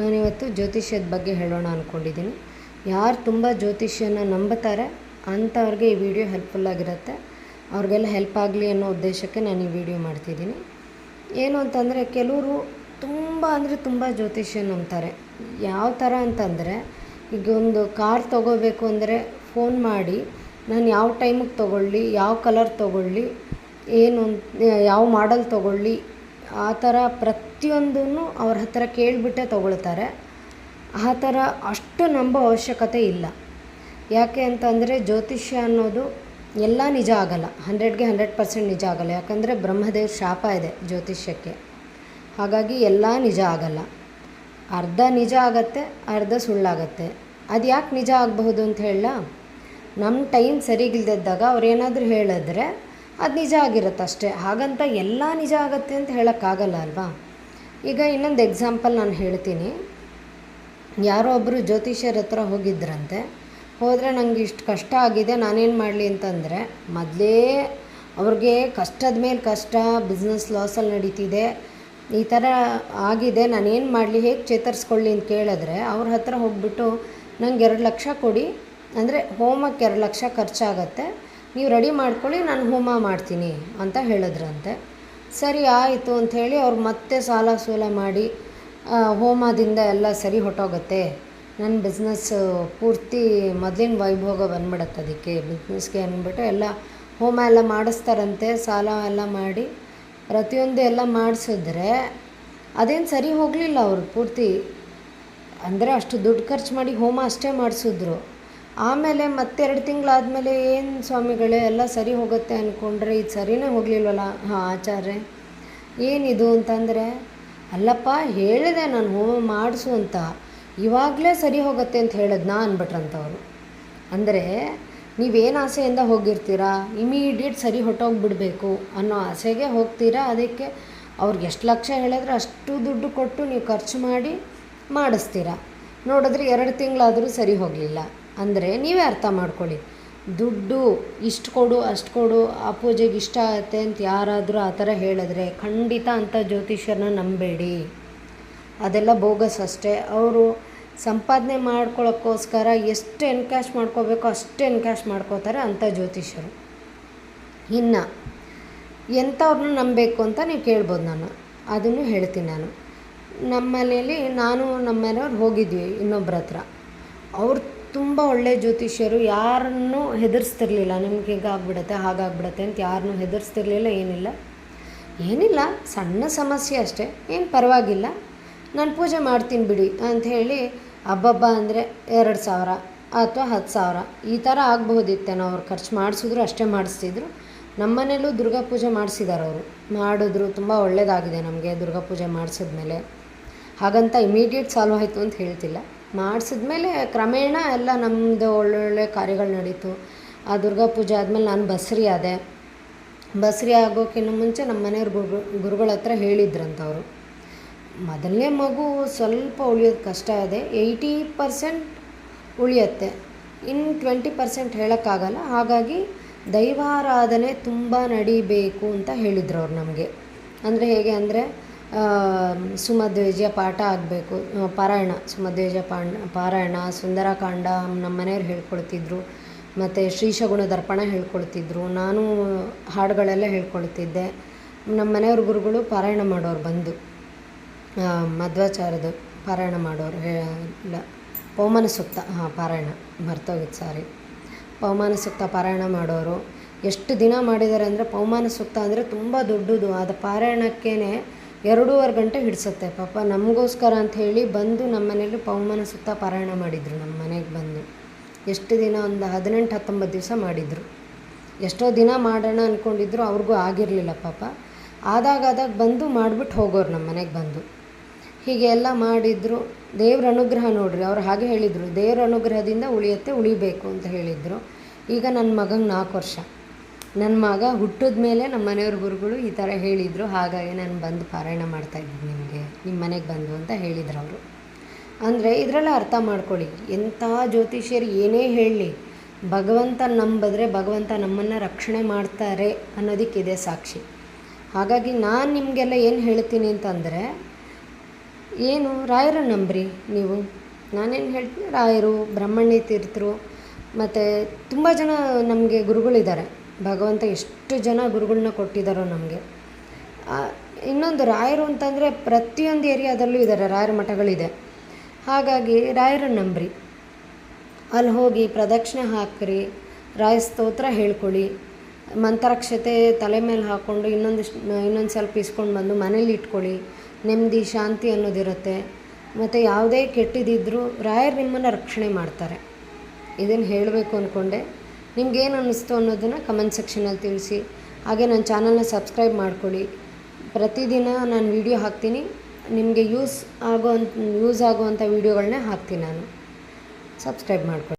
ನಾನಿವತ್ತು ಜ್ಯೋತಿಷ್ಯದ ಬಗ್ಗೆ ಹೇಳೋಣ ಅಂದ್ಕೊಂಡಿದ್ದೀನಿ ಯಾರು ತುಂಬ ಜ್ಯೋತಿಷ್ಯನ ನಂಬುತ್ತಾರೆ, ಅಂಥವ್ರಿಗೆ ಈ ವಿಡಿಯೋ ಹೆಲ್ಪ್ಫುಲ್ ಆಗಿರುತ್ತೆ. ಅವ್ರಿಗೆಲ್ಲ ಹೆಲ್ಪ್ ಆಗಲಿ ಅನ್ನೋ ಉದ್ದೇಶಕ್ಕೆ ನಾನು ಈ ವಿಡಿಯೋ ಮಾಡ್ತಿದ್ದೀನಿ. ಏನು ಅಂತಂದರೆ, ಕೆಲವರು ತುಂಬ ಅಂದರೆ ತುಂಬ ಜ್ಯೋತಿಷ್ಯ ನಂಬ್ತಾರೆ. ಯಾವ ಥರ ಅಂತಂದರೆ, ಈಗ ಒಂದು ಕಾರ್ ತೊಗೋಬೇಕು ಅಂದರೆ ಫೋನ್ ಮಾಡಿ, ನಾನು ಯಾವ ಟೈಮಿಗೆ ತೊಗೊಳ್ಳಿ, ಯಾವ ಕಲರ್ ತೊಗೊಳ್ಳಿ, ಏನು, ಯಾವ ಮಾಡಲ್ ತೊಗೊಳ್ಳಿ, ಆ ಥರ ಪ್ರತಿಯೊಂದನ್ನು ಅವ್ರ ಹತ್ರ ಕೇಳಿಬಿಟ್ಟೆ ತೊಗೊಳ್ತಾರೆ. ಆ ಥರ ಅಷ್ಟು ನಂಬೋ ಅವಶ್ಯಕತೆ ಇಲ್ಲ. ಯಾಕೆ ಅಂತಂದರೆ ಜ್ಯೋತಿಷ್ಯ ಅನ್ನೋದು ಎಲ್ಲ ನಿಜ ಆಗಲ್ಲ. ಹಂಡ್ರೆಡ್ಗೆ ಹಂಡ್ರೆಡ್ ಪರ್ಸೆಂಟ್ ನಿಜ ಆಗಲ್ಲ. ಯಾಕಂದರೆ ಬ್ರಹ್ಮದೇವ್ರ ಶಾಪ ಇದೆ ಜ್ಯೋತಿಷ್ಯಕ್ಕೆ. ಹಾಗಾಗಿ ಎಲ್ಲ ನಿಜ ಆಗಲ್ಲ. ಅರ್ಧ ನಿಜ ಆಗತ್ತೆ, ಅರ್ಧ ಸುಳ್ಳಾಗತ್ತೆ. ಅದು ಯಾಕೆ ನಿಜ ಆಗಬಹುದು ಅಂತ ಹೇಳ ನಮ್ಮ ಟೈಮ್ ಸರಿಗಿಲ್ದಿದ್ದಾಗ ಅವ್ರು ಏನಾದರೂ ಹೇಳಿದ್ರೆ ಅದು ನಿಜ ಆಗಿರುತ್ತೆ ಅಷ್ಟೇ ಹಾಗಂತ ಎಲ್ಲ ನಿಜ ಆಗುತ್ತೆ ಅಂತ ಹೇಳೋಕ್ಕಾಗಲ್ಲ ಅಲ್ವಾ? ಈಗ ಇನ್ನೊಂದು ಎಕ್ಸಾಂಪಲ್ ನಾನು ಹೇಳ್ತೀನಿ. ಯಾರೋ ಒಬ್ಬರು ಜ್ಯೋತಿಷ್ಯರ ಹತ್ರ ಹೋಗಿದ್ರಂತೆ. ಹೋದರೆ ನನಗೆ ಇಷ್ಟು ಕಷ್ಟ ಆಗಿದೆ, ನಾನೇನು ಮಾಡಲಿ ಅಂತಂದರೆ, ಮೊದಲೇ ಅವ್ರಿಗೆ ಕಷ್ಟದ ಮೇಲೆ ಕಷ್ಟ ಬಿಸ್ನೆಸ್ ಲಾಸಲ್ಲಿ ನಡೀತಿದೆ, ಈ ಥರ ಆಗಿದೆ, ನಾನೇನು ಮಾಡಲಿ, ಹೇಗೆ ಚೇತರಿಸ್ಕೊಳ್ಳಿ ಅಂತ ಕೇಳಿದ್ರೆ, ಅವ್ರ ಹತ್ರ ಹೋಗ್ಬಿಟ್ಟು ನಂಗೆ ಎರಡು ಲಕ್ಷ ಕೊಡಿ, ಅಂದರೆ ಹೋಮಕ್ಕೆ ಎರಡು ಲಕ್ಷ ಖರ್ಚಾಗತ್ತೆ, ನೀವು ರೆಡಿ ಮಾಡ್ಕೊಳ್ಳಿ, ನಾನು ಹೋಮ ಮಾಡ್ತೀನಿ ಅಂತ ಹೇಳಿದ್ರಂತೆ. ಸರಿ ಆಯಿತು ಅಂಥೇಳಿ ಅವ್ರು ಮತ್ತೆ ಸಾಲ ಸೂಲ ಮಾಡಿ ಹೋಮದಿಂದ ಎಲ್ಲ ಸರಿ ಹೊಟ್ಟೋಗುತ್ತೆ ನನ್ನ ಬಿಸ್ನೆಸ್ ಪೂರ್ತಿ ಮೊದಲಿನ ವೈಭೋಗ ಬಂದ್ಬಿಡತ್ತೆ ಅದಕ್ಕೆ. ಬಿಸ್ನೆಸ್ಗೆ ಅಂದ್ಬಿಟ್ಟು ಎಲ್ಲ ಹೋಮ ಎಲ್ಲ ಮಾಡಿಸ್ತಾರಂತೆ, ಸಾಲ ಎಲ್ಲ ಮಾಡಿ. ಪ್ರತಿಯೊಂದು ಎಲ್ಲ ಮಾಡಿಸಿದ್ರೆ ಅದೇನು ಸರಿ ಹೋಗಲಿಲ್ಲ ಅವರು ಪೂರ್ತಿ. ಅಂದರೆ ಅಷ್ಟು ದುಡ್ಡು ಖರ್ಚು ಮಾಡಿ ಹೋಮ ಅಷ್ಟೇ ಮಾಡಿಸಿದ್ರು. ಆಮೇಲೆ ಮತ್ತೆರಡು ತಿಂಗಳಾದಮೇಲೆ ಏನು ಸ್ವಾಮಿಗಳೇ, ಎಲ್ಲ ಸರಿ ಹೋಗುತ್ತೆ ಅಂದ್ಕೊಂಡ್ರೆ ಇದು ಸರಿನೇ ಹೋಗಲಿಲ್ವಲ್ಲ? ಹಾಂ ಆಚಾರ್ಯ ಏನಿದು ಅಂತಂದರೆ, ಅಲ್ಲಪ್ಪ, ಹೇಳಿದೆ ನಾನು ಹೋಮ ಮಾಡಿಸು ಅಂತ. ಇವಾಗಲೇ ಸರಿ ಹೋಗುತ್ತೆ ಅಂತ ಹೇಳಿದ್ನಾ ಅಂದ್ಬಿಟ್ರಂತವರು ಅಂದರೆ, ನೀವೇನು ಆಸೆಯಿಂದ ಹೋಗಿರ್ತೀರಾ? ಇಮಿಡಿಯೇಟ್ ಸರಿ ಹೊಟ್ಟೋಗ್ಬಿಡ್ಬೇಕು ಅನ್ನೋ ಆಸೆಗೆ ಹೋಗ್ತೀರಾ? ಅದಕ್ಕೆ ಅವ್ರಿಗೆ ಎಷ್ಟು ಲಕ್ಷ ಹೇಳಿದ್ರೆ ಅಷ್ಟು ದುಡ್ಡು ಕೊಟ್ಟು ನೀವು ಖರ್ಚು ಮಾಡಿ ಮಾಡಿಸ್ತೀರಾ? ನೋಡಿದ್ರೆ ಎರಡು ತಿಂಗಳಾದರೂ ಸರಿ ಹೋಗಲಿಲ್ಲ. ಅಂದರೆ ನೀವೇ ಅರ್ಥ ಮಾಡ್ಕೊಳ್ಳಿ. ದುಡ್ಡು ಇಷ್ಟು ಕೊಡು, ಅಷ್ಟು ಕೊಡು, ಆ ಪೂಜೆಗೆ ಇಷ್ಟ ಆಗುತ್ತೆ ಅಂತ ಯಾರಾದರೂ ಆ ಥರ ಹೇಳಿದ್ರೆ ಖಂಡಿತ ಅಂಥ ಜ್ಯೋತಿಷ್ಯರನ್ನ ನಂಬೇಡಿ. ಅದೆಲ್ಲ ಬೋಗಸ್ ಅಷ್ಟೇ. ಅವರು ಸಂಪಾದನೆ ಮಾಡ್ಕೊಳ್ಳೋಕ್ಕೋಸ್ಕರ ಎಷ್ಟು ಎನ್ಕ್ಯಾಶ್ ಮಾಡ್ಕೋಬೇಕೋ ಅಷ್ಟು ಎನ್ಕ್ಯಾಶ್ ಮಾಡ್ಕೋತಾರೆ ಅಂಥ ಜ್ಯೋತಿಷ್ಯರು. ಇನ್ನು ಎಂಥವ್ರನ್ನ ನಂಬಬೇಕು ಅಂತ ನೀವು ಕೇಳ್ಬೋದು ನಾನು. ಅದನ್ನು ಹೇಳ್ತೀನಿ ನಾನು. ನಮ್ಮ ಮನೇಲಿ ನಾನು ನಮ್ಮ ಮನೆಯವ್ರು ಹೋಗಿದ್ವಿ ಇನ್ನೊಬ್ಬರ ಹತ್ರ. ಅವ್ರು ತುಂಬ ಒಳ್ಳೆ ಜ್ಯೋತಿಷ್ಯರು, ಯಾರನ್ನೂ ಹೆದರ್ಸ್ತಿರ್ಲಿಲ್ಲ. ನಿಮ್ಗೆ ಹೀಗಾಗ್ಬಿಡತ್ತೆ, ಹಾಗಾಗ್ಬಿಡತ್ತೆ ಅಂತ ಯಾರನ್ನೂ ಹೆದರ್ಸ್ತಿರ್ಲಿಲ್ಲ, ಏನಿಲ್ಲ. ಏನಿಲ್ಲ, ಸಣ್ಣ ಸಮಸ್ಯೆ ಅಷ್ಟೇ, ಏನು ಪರವಾಗಿಲ್ಲ. ನಾನು ಪೂಜೆ ಮಾಡ್ತೀನಿ ಬಿಡಿ ಅಂಥೇಳಿ ಹಬ್ಬಬ್ಬ ಅಂದರೆ ಎರಡು ಸಾವಿರ ಅಥವಾ ಹತ್ತು ಸಾವಿರ, ಈ ಥರ ಆಗಬಹುದಿತ್ತೇನೋ ಅವ್ರು ಖರ್ಚು ಮಾಡಿಸಿದ್ರು, ಅಷ್ಟೇ ಮಾಡಿಸ್ತಿದ್ರು. ನಮ್ಮ ಮನೇಲೂ ದುರ್ಗಾ ಪೂಜೆ ಮಾಡಿಸಿದ್ದಾರೆ ಅವರು. ಮಾಡಿದ್ರು, ತುಂಬ ಒಳ್ಳೆಯದಾಗಿದೆ ನಮಗೆ ದುರ್ಗಾ ಪೂಜೆ ಮಾಡಿಸಿದ್ಮೇಲೆ. ಹಾಗಂತ ಇಮಿಡಿಯೇಟ್ ಸಾಲ್ವ್ ಆಯಿತು ಅಂತ ಹೇಳ್ತಿಲ್ಲ. ಮಾಡಿಸಿದ್ಮೇಲೆ ಕ್ರಮೇಣ ಎಲ್ಲ ನಮ್ಮದು ಒಳ್ಳೊಳ್ಳೆ ಕಾರ್ಯಗಳು ನಡೀತು. ಆ ದುರ್ಗಾ ಪೂಜೆ ಆದಮೇಲೆ ನಾನು ಬಸ್ರಿ ಆದೆ. ಬಸ್ರಿ ಆಗೋಕ್ಕಿಂತ ಮುಂಚೆ ನಮ್ಮ ಮನೆಯವ್ರ ಗುರು, ಗುರುಗಳ ಹತ್ರ ಹೇಳಿದ್ರಂತವರು. ಮೊದಲನೇ ಮಗು ಸ್ವಲ್ಪ ಉಳಿಯೋದು ಕಷ್ಟ ಇದೆ. ಏಯ್ಟಿ ಪರ್ಸೆಂಟ್ ಉಳಿಯುತ್ತೆ. ಇನ್ನು ಟ್ವೆಂಟಿ ಪರ್ಸೆಂಟ್ ಹೇಳೋಕ್ಕಾಗಲ್ಲ. ಹಾಗಾಗಿ ದೈವಾರಾಧನೆ ತುಂಬ ನಡಿಬೇಕು ಅಂತ ಹೇಳಿದ್ರು ಅವ್ರು ನಮಗೆ. ಅಂದರೆ ಹೇಗೆ ಅಂದರೆ ಸುಮಧ್ವೇಜ ಪಾಠ ಆಗಬೇಕು. ಪಾರಾಯಣ ಸುಮಧ್ವೇಜ ಪಾಂಡ ಪಾರಾಯಣ, ಸುಂದರಕಾಂಡ ನಮ್ಮ ಮನೆಯವ್ರು ಹೇಳ್ಕೊಳ್ತಿದ್ರು. ಮತ್ತು ಶ್ರೀಶಗುಣ ದರ್ಪಣ ಹೇಳ್ಕೊಳ್ತಿದ್ರು. ನಾನು ಹಾಡುಗಳೆಲ್ಲ ಹೇಳ್ಕೊಳ್ತಿದ್ದೆ. ನಮ್ಮ ಮನೆಯವ್ರ ಗುರುಗಳು ಪಾರಾಯಣ ಮಾಡೋರು ಬಂದು. ಮಧ್ವಾಚಾರ್ಯದು ಪಾರಾಯಣ ಮಾಡೋರು ಇಲ್ಲ, ಪವಮಾನ ಸೂಕ್ತ ಹಾಂ, ಪಾರಾಯಣ ಮರ್ತೋಗಿತ್ತು ಸಾರಿ. ಪವಮಾನ ಸೂಕ್ತ ಪಾರಾಯಣ ಮಾಡೋರು. ಎಷ್ಟು ದಿನ ಮಾಡಿದ್ದಾರೆ ಅಂದರೆ ಪವಮಾನ ಸೂಕ್ತ ಅಂದರೆ ತುಂಬ ದೊಡ್ಡದು. ಅದು ಪಾರಾಯಣಕ್ಕೇ ಎರಡೂವರೆ ಗಂಟೆ ಹಿಡಿಸುತ್ತೆ. ಪಾಪ ನಮಗೋಸ್ಕರ ಅಂತ ಹೇಳಿ ಬಂದು ನಮ್ಮ ಮನೇಲಿ ಪೌಮನ ಸುತ್ತ ಪಾರಾಯಣ ಮಾಡಿದರು ನಮ್ಮ ಮನೆಗೆ ಬಂದು. ಎಷ್ಟು ದಿನ ಒಂದು ಹದಿನೆಂಟು, ಹತ್ತೊಂಬತ್ತು ದಿವಸ ಮಾಡಿದರು. ಎಷ್ಟೋ ದಿನ ಮಾಡೋಣ ಅಂದ್ಕೊಂಡಿದ್ರು ಅವ್ರಿಗೂ ಆಗಿರಲಿಲ್ಲ ಪಾಪ. ಆದಾಗಾದಾಗ ಬಂದು ಮಾಡಿಬಿಟ್ಟು ಹೋಗೋರು ನಮ್ಮ ಮನೆಗೆ ಬಂದು. ಹೀಗೆ ಎಲ್ಲ ಮಾಡಿದರು. ದೇವ್ರ ಅನುಗ್ರಹ ನೋಡ್ರಿ, ಅವ್ರು ಹಾಗೆ ಹೇಳಿದರು. ದೇವ್ರ ಅನುಗ್ರಹದಿಂದ ಉಳಿಯುತ್ತೆ, ಉಳಿಬೇಕು ಅಂತ ಹೇಳಿದರು. ಈಗ ನನ್ನ ಮಗಂಗೆ ನಾಲ್ಕು ವರ್ಷ. ನನ್ನ ಮಗ ಹುಟ್ಟಿದ ಮೇಲೆ ನಮ್ಮ ಮನೆಯವ್ರ ಗುರುಗಳು ಈ ಥರ ಹೇಳಿದರು. ಹಾಗಾಗಿ ನಾನು ಬಂದು ಪಾರಾಯಣ ಮಾಡ್ತಾಯಿದ್ದೀನಿ ನಿಮಗೆ. ನಿಮ್ಮ ಮನೆಗೆ ಬಂದು ಅಂತ ಹೇಳಿದ್ರು ಅವರು. ಅಂದರೆ ಇದರಲ್ಲೇ ಅರ್ಥ ಮಾಡ್ಕೊಳ್ಳಿ. ಎಂಥ ಜ್ಯೋತಿಷ್ಯರು ಏನೇ ಹೇಳಲಿ ಭಗವಂತ ನಂಬಿದ್ರೆ ಭಗವಂತ ನಮ್ಮನ್ನು ರಕ್ಷಣೆ ಮಾಡ್ತಾರೆ ಅನ್ನೋದಕ್ಕಿದೆ ಸಾಕ್ಷಿ. ಹಾಗಾಗಿ ನಾನು ನಿಮಗೆಲ್ಲ ಏನು ಹೇಳ್ತೀನಿ ಅಂತಂದರೆ, ಏನು ರಾಯರ ನಂಬ್ರಿ ನೀವು? ನಾನೇನು ಹೇಳ್ತೀನಿ? ರಾಯರು, ಬ್ರಹ್ಮಣ್ಯ ತೀರ್ಥರು, ಮತ್ತು ತುಂಬ ಜನ ನಮಗೆ ಗುರುಗಳಿದ್ದಾರೆ. ಭಗವಂತ ಎಷ್ಟು ಜನ ಗುರುಗಳನ್ನ ಕೊಟ್ಟಿದ್ದಾರೋ ನಮಗೆ. ಇನ್ನೊಂದು ರಾಯರು ಅಂತಂದರೆ ಪ್ರತಿಯೊಂದು ಏರಿಯಾದಲ್ಲೂ ಇದ್ದಾರೆ ರಾಯರ ಮಠಗಳಿದೆ. ಹಾಗಾಗಿ ರಾಯರ ನಂಬ್ರಿ. ಅಲ್ಲಿ ಹೋಗಿ ಪ್ರದಕ್ಷಿಣೆ ಹಾಕ್ರಿ ರಾಯ ಸ್ತೋತ್ರ ಹೇಳ್ಕೊಳ್ಳಿ. ಮಂತ್ರಾಕ್ಷತೆ ತಲೆ ಮೇಲೆ ಹಾಕ್ಕೊಂಡು ಇನ್ನೊಂದು ಇನ್ನೊಂದು ಸ್ವಲ್ಪ ಇಸ್ಕೊಂಡು ಬಂದು ಮನೇಲಿ ಇಟ್ಕೊಳ್ಳಿ. ನೆಮ್ಮದಿ, ಶಾಂತಿ ಅನ್ನೋದಿರುತ್ತೆ. ಮತ್ತು ಯಾವುದೇ ಕೆಟ್ಟಿದ್ದಿದ್ರೂ ರಾಯರು ನಿಮ್ಮನ್ನು ರಕ್ಷಣೆ ಮಾಡ್ತಾರೆ. ಇದನ್ನು ಹೇಳಬೇಕು ಅಂದ್ಕೊಂಡೆ ನಿಮ್ಗೇನು ಅನ್ನಿಸ್ತು ಅನ್ನೋದನ್ನು ಕಮೆಂಟ್ ಸೆಕ್ಷನಲ್ಲಿ ತಿಳಿಸಿ. ಹಾಗೆ ನನ್ನ ಚಾನಲ್ನ ಸಬ್ಸ್ಕ್ರೈಬ್ ಮಾಡ್ಕೊಳ್ಳಿ. ಪ್ರತಿದಿನ ನಾನು ವೀಡಿಯೋ ಹಾಕ್ತೀನಿ. ನಿಮಗೆ ಯೂಸ್ ಆಗೋ ಯೂಸ್ ಆಗುವಂಥ ವೀಡಿಯೋಗಳನ್ನೇ ಹಾಕ್ತೀನಿ ನಾನು. ಸಬ್ಸ್ಕ್ರೈಬ್ ಮಾಡ್ಕೊಳ್ಳಿ.